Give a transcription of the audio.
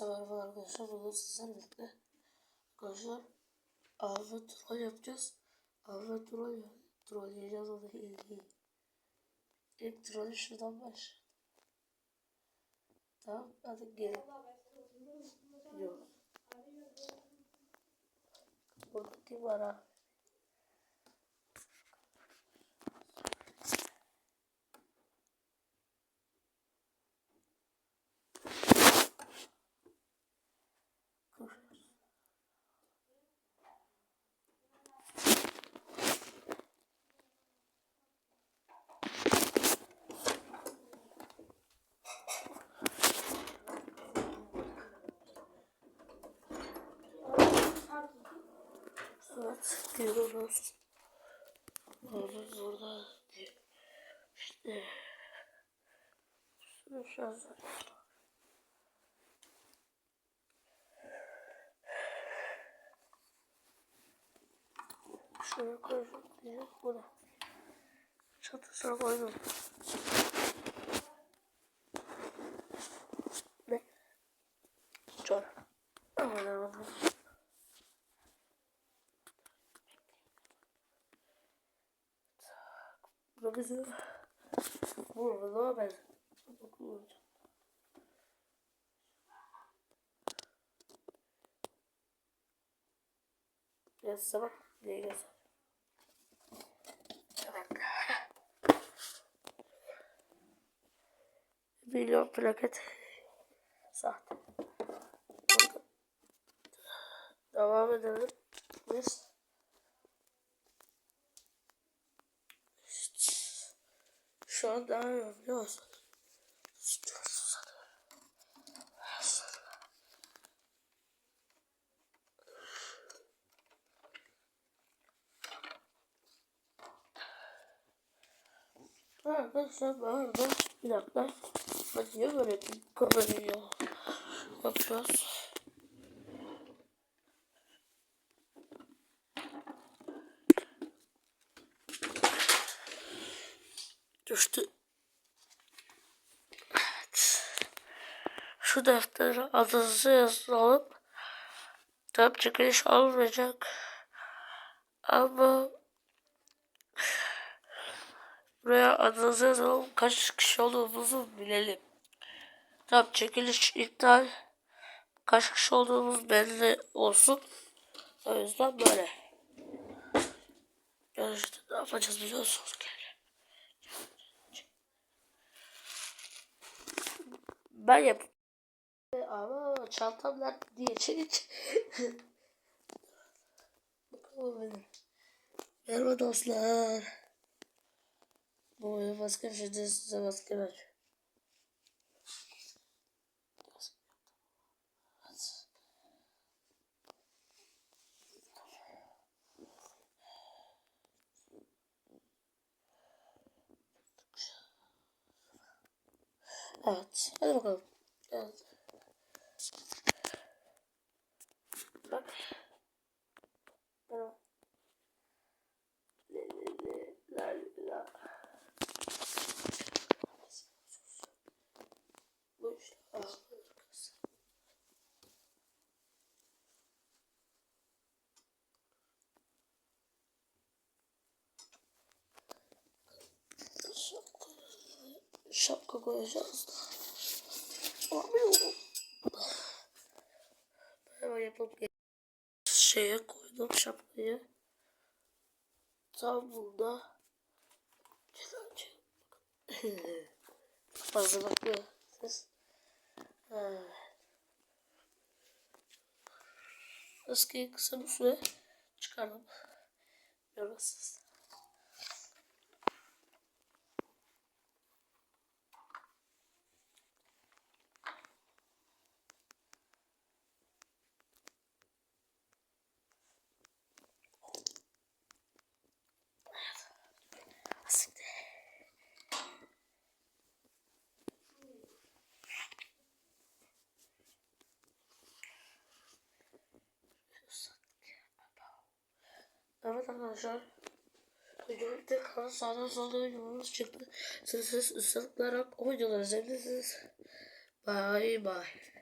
Merhaba arkadaşlar bugün sizlerle birlikte arkadaşlar Alfa troll yapacağız. Alfa troll trolleyeceğiz onu iyi iyi. İlk trolü şuradan baş. Tamam hadi gelin. Yok. Buradaki var ha. Evet diyoruz. Orada orada işte şarj Şuraya koyacağım diyecek bu da. Çatısına koydum. Bu ne ben? Bakıyorum. Yazsa bak. Diye yazar. Milyon plaket. Sahte. Devam edelim. Biz. Şu an daha musun? İstiyorsun Arkadaşlar bu arada bir dakika. Ben niye böyle bir kamerayı Düştü. Evet. Şu deftere adınızı yazalım. Tam çıkış olmayacak. Ama buraya adınızı yazalım. Kaç kişi olduğumuzu bilelim. Tam çekiliş iptal. Kaç kişi olduğumuz belli olsun. O yüzden böyle. Görüşte ne yapacağız biliyorsunuz ki. Ben yap. Ama çantam nerede diye çelik. Bakalım. Merhaba dostlar. Bu oyun maske şimdi size maske ver. Evet. Hadi bakalım. Evet. Bak. Şapka koyacağız. Alamıyorum. Hemen yapıp şeye koydum şapkayı. Tam. Fazla bakıyor. Ses. Evet. Maskeyi kısa bir süre çıkardım. Görüyorsunuz. Evet arkadaşlar. Videomda kanal sağdan soldan yolunuz çıktı. Siz siz ıslıklarak o videoları izleyebilirsiniz. Bye bye.